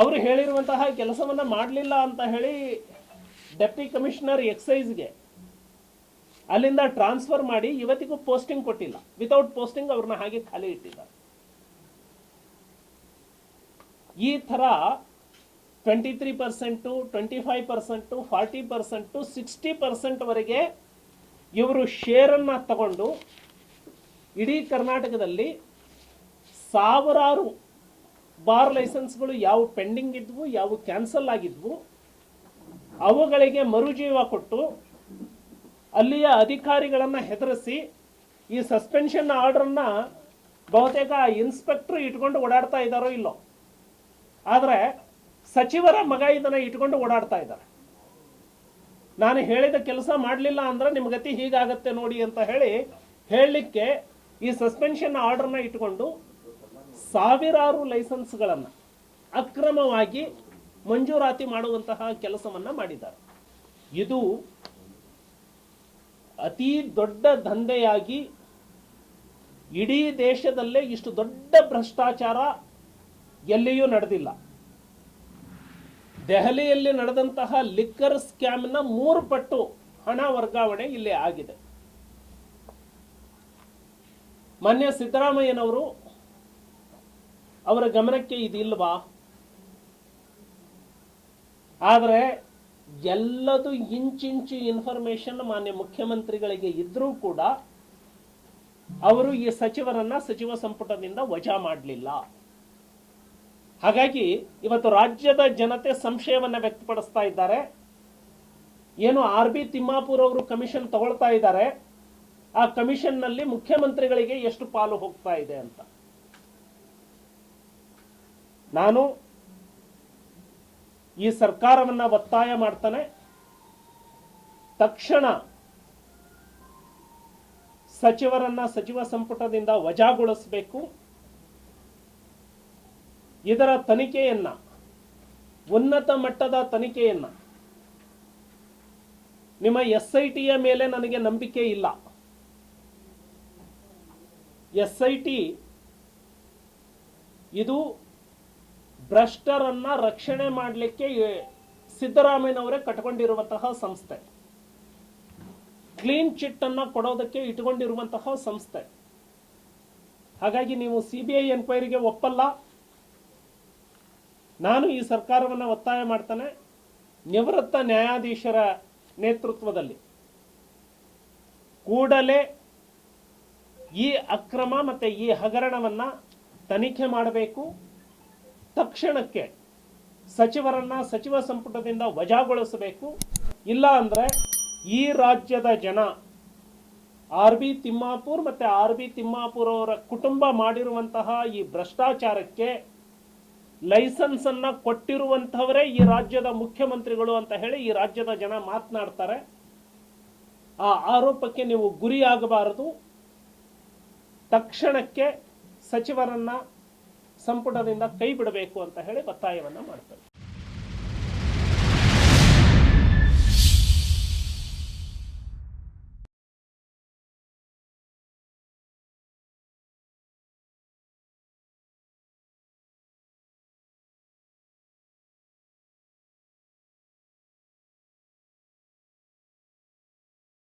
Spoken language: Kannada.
ಅವರು ಹೇಳಿರುವಂತಹ ಕೆಲಸವನ್ನ ಮಾಡಲಿಲ್ಲ ಅಂತ ಹೇಳಿ ಡೆಪ್ಟಿ ಕಮಿಷನರ್ ಎಕ್ಸೈಸ್ಗೆ ಅಲ್ಲಿಂದ ಟ್ರಾನ್ಸ್ಫರ್ ಮಾಡಿ ಇವತ್ತಿಗೂ ಪೋಸ್ಟಿಂಗ್ ಕೊಟ್ಟಿಲ್ಲ. ವಿತೌಟ್ ಪೋಸ್ಟಿಂಗ್ ಅವ್ರನ್ನ ಹಾಗೆ ಖಾಲಿ ಇಟ್ಟಿದ್ದಾರೆ. ಈ ಥರ twenty three percent twenty five percent forty percent sixty ಪರ್ಸೆಂಟ್ವರೆಗೆ ಇವರು ಶೇರನ್ನು ತಗೊಂಡು ಇಡೀ ಕರ್ನಾಟಕದಲ್ಲಿ ಸಾವಿರಾರು ಬಾರ್ ಲೈಸೆನ್ಸ್ಗಳು ಯಾವ ಪೆಂಡಿಂಗ್ ಇದ್ವು, ಯಾವ ಕ್ಯಾನ್ಸಲ್ ಆಗಿದ್ವು, ಅವುಗಳಿಗೆ ಮರುಜೀವ ಕೊಟ್ಟು ಅಲ್ಲಿಯ ಅಧಿಕಾರಿಗಳನ್ನು ಹೆದರಿಸಿ ಈ ಸಸ್ಪೆನ್ಷನ್ ಆರ್ಡ್ರನ್ನ ಬಹುತೇಕ ಇನ್ಸ್ಪೆಕ್ಟರ್ ಇಟ್ಕೊಂಡು ಓಡಾಡ್ತಾ ಇದ್ದಾರೋ ಇಲ್ಲೋ. ಆದರೆ ಸಚಿವರ ಮಗ ಇದನ್ನು ಇಟ್ಕೊಂಡು ಓಡಾಡ್ತಾ ಇದ್ದಾರೆ. ನಾನು ಹೇಳಿದ ಕೆಲಸ ಮಾಡಲಿಲ್ಲ ಅಂದ್ರೆ ನಿಮ್ಮ ಗತಿ ಹೀಗಾಗತ್ತೆ ನೋಡಿ ಅಂತ ಹೇಳಿ ಹೇಳಲಿಕ್ಕೆ ಈ ಸಸ್ಪೆನ್ಷನ್ ಆರ್ಡರ್ನ ಇಟ್ಕೊಂಡು ಸಾವಿರಾರು ಲೈಸೆನ್ಸ್ಗಳನ್ನು ಅಕ್ರಮವಾಗಿ ಮಂಜೂರಾತಿ ಮಾಡುವಂತಹ ಕೆಲಸವನ್ನು ಮಾಡಿದ್ದಾರೆ. ಇದು ಅತಿ ದೊಡ್ಡ ದಂಧೆಯಾಗಿ ಇಡೀ ದೇಶದಲ್ಲೇ ಇಷ್ಟು ದೊಡ್ಡ ಭ್ರಷ್ಟಾಚಾರ ಎಲ್ಲಿಯೂ ನಡೆದಿಲ್ಲ. ದೆಹಲಿಯಲ್ಲಿ ನಡೆದಂತಹ ಲಿಕ್ಕರ್ ಸ್ಕ್ಯಾಮ್ನ ಮೂರು ಪಟ್ಟು ಹಣ ವರ್ಗಾವಣೆ ಇಲ್ಲಿ ಆಗಿದೆ. ಮಾನ್ಯ ಸಿದ್ದರಾಮಯ್ಯನವರು ಅವರ ಗಮನಕ್ಕೆ ಇದಿಲ್ವಾ? ಆದರೆ ಎಲ್ಲದು ಇಂಚಿಂಚು ಇನ್ಫಾರ್ಮೇಶನ್ ಮಾನ್ಯ ಮುಖ್ಯಮಂತ್ರಿಗಳಿಗೆ ಇದ್ರೂ ಕೂಡ ಅವರು ಈ ಸಚಿವರನ್ನ ಸಚಿವ ಸಂಪುಟದಿಂದ ವಜಾ ಮಾಡಲಿಲ್ಲ. ಹಾಗಾಗಿ ಇವತ್ತು ರಾಜ್ಯದ ಜನತೆ ಸಂಶಯವನ್ನ ವ್ಯಕ್ತಪಡಿಸ್ತಾ ಇದ್ದಾರೆ. ಏನು ಆರ್ ಬಿ ತಿಮ್ಮಾಪುರ್ ಅವರು ಕಮಿಷನ್ ತಗೊಳ್ತಾ ಇದ್ದಾರೆ. ಆ ಕಮಿಷನ್ನಲ್ಲಿ ಮುಖ್ಯಮಂತ್ರಿಗಳಿಗೆ ಎಷ್ಟು ಪಾಲು ಹೋಗ್ತಾ ಇದೆ ಅಂತ. ನಾನು ಈ ಸರ್ಕಾರವನ್ನ ಒತ್ತಾಯ ಮಾಡ್ತಾನೆ. ತಕ್ಷಣ ಸಚಿವರನ್ನ ಸಚಿವ ಸಂಪುಟದಿಂದ ವಜಾಗೊಳಿಸಬೇಕು. ಇದರ ತನಿಖೆಯನ್ನ, ಉನ್ನತ ಮಟ್ಟದ ತನಿಖೆಯನ್ನ, ನಿಮ್ಮ ಎಸ್ ಐ ಟಿಯ ಮೇಲೆ ನನಗೆ ನಂಬಿಕೆ ಇಲ್ಲ. ಎಸ್ ಐ ಟಿ ಇದು ಭ್ರಷ್ಟರನ್ನ ರಕ್ಷಣೆ ಮಾಡಲಿಕ್ಕೆ ಸಿದ್ದರಾಮಯ್ಯನವರೇ ಕಟ್ಕೊಂಡಿರುವಂತಹ ಸಂಸ್ಥೆ. ಕ್ಲೀನ್ ಚಿಟ್ ಅನ್ನ ಕೊಡೋದಕ್ಕೆ ಇಟ್ಕೊಂಡಿರುವಂತಹ ಸಂಸ್ಥೆ. ಹಾಗಾಗಿ ನೀವು ಸಿ ಬಿ ಎನ್ಕ್ವೈರಿಗೆ ಒಪ್ಪಲ್ಲ. ನಾನು ಈ ಸರ್ಕಾರವನ್ನು ಒತ್ತಾಯ ಮಾಡ್ತಾನೆ. ನಿವೃತ್ತ ನ್ಯಾಯಾಧೀಶರ ನೇತೃತ್ವದಲ್ಲಿ. ಕೂಡಲೇ ಈ ಅಕ್ರಮ ಮತ್ತೆ ಈ ಹಗರಣವನ್ನ ತನಿಖೆ ಮಾಡಬೇಕು. ತಕ್ಷಣಕ್ಕೆ ಸಚಿವರನ್ನ ಸಚಿವ ಸಂಪುಟದಿಂದ ವಜಾಗೊಳಿಸಬೇಕು. ಇಲ್ಲ ಅಂದ್ರೆ ಈ ರಾಜ್ಯದ ಜನ ಆರ್ ಬಿ ತಿಮ್ಮಾಪುರ್ ಮತ್ತೆ ಆರ್ ಬಿ ತಿಮ್ಮಾಪುರ್ ಅವರ ಕುಟುಂಬ ಮಾಡಿರುವಂತಹ ಈ ಭ್ರಷ್ಟಾಚಾರಕ್ಕೆ ಲೈಸೆನ್ಸ್ ಕೊಟ್ಟಿರುವಂಥವರೇ ಈ ರಾಜ್ಯದ ಮುಖ್ಯಮಂತ್ರಿಗಳು ಅಂತ ಹೇಳಿ ಈ ರಾಜ್ಯದ ಜನ ಮಾತನಾಡ್ತಾರೆ. ಆ ಆರೋಪಕ್ಕೆ ನೀವು ಗುರಿಯಾಗಬಾರದು. ತಕ್ಷಣಕ್ಕೆ ಸಚಿವರನ್ನ ಸಂಪುಟದಿಂದ ಕೈ ಬಿಡಬೇಕು ಅಂತ ಹೇಳಿ ಒತ್ತಾಯವನ್ನು ಮಾಡ್ತಾರೆ.